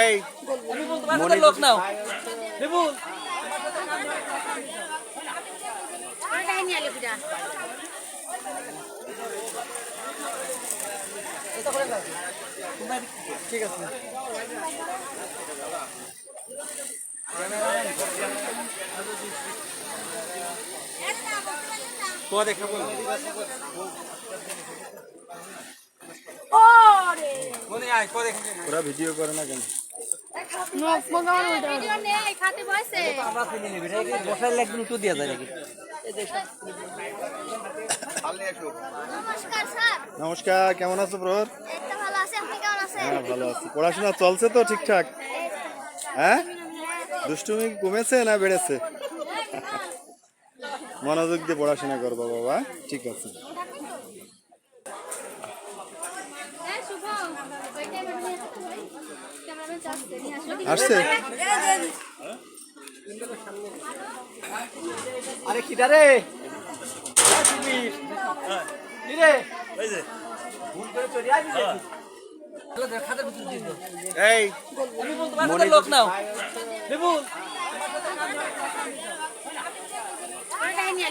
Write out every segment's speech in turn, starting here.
এই লোক নাও বিপুল। ঠিক আছে। খাব মনে আয় পরে খাব ওরা ভিডিও করে না কেন? নমস্কার, কেমন আছো আছেন হ্যাঁ ভালো আছি। পড়াশোনা চলছে তো ঠিকঠাক? হ্যাঁ? দুষ্টুমি কমেছে না বেড়েছে? মনোযোগ দিয়ে পড়াশোনা করব বাবা, ঠিক আছে হ্যাঁ শুভ ওই টাইমে নিয়ে আসতে ভাই ক্যামেরাম্যান চাচ্ছে নিয়ে আসো আসছে? আরে কিটা রে? এই লোক নাও। বিপুল নিয়ে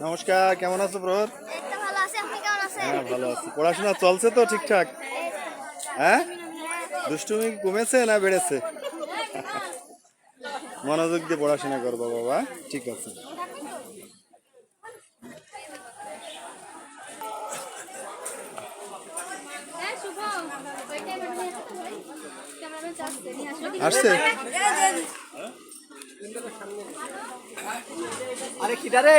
নমস্কার কেমন আছো ব্রোর? ভালো আছে আপনি কেমন আছেন? হ্যাঁ ভালো আছি। পড়াশোনা চলছে তো ঠিকঠাক? হ্যাঁ? দুষ্টুমি কমেছে না বেড়েছে? মনোযোগ দিয়ে পড়াশোনা করব বাবা ঠিক আছে। হ্যাঁ আসছে? আরে কিটা রে?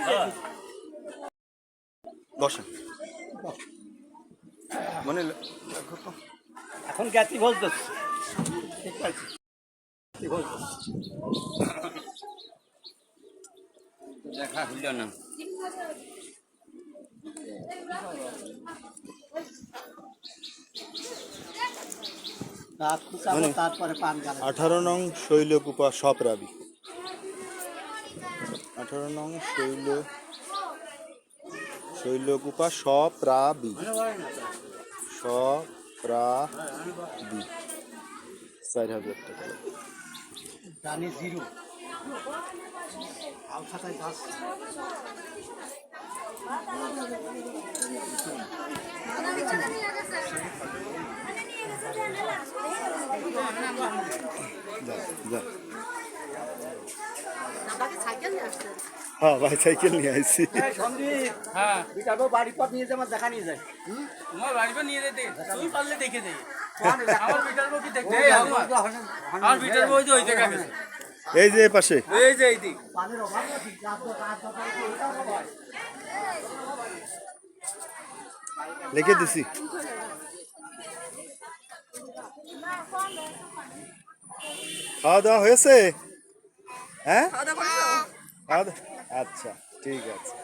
নাকি? বসেন। মনে এখন জ্ঞাতি বলতো ঠিক আছে। দেখা হইল না আঠারো নং শৈলকুপা সপরাবি আঠারো নং শৈল শৈলকুপা সপ্রাবি সপ্রাবি চার হাজার টাকা। জিরো খাতায় দাস যা, যা। হ্যাঁ ভাই সাইকেল নিয়ে আইছি সন্দীপ হ্যাঁ। পথ নিয়ে দেখা নিয়ে যায় তোমার বাড়ি পর নিয়ে যেতে। তুই পারলে দেখে দে। আমার আমার বিটার বউ কি দেখতে আমার আমার বিটার বউ ওই দেখা গেছে। এই যে পাশে। এই যে এই দিক পানির অভাব নাকি রাত রাত রাত লিখে দিছি। খাওয়া দাওয়া হয়েছে? হ্যাঁ? হ্যাঁ। আচ্ছা ঠিক আছে।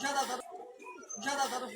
ज्यादा ज्यादा ज्यादा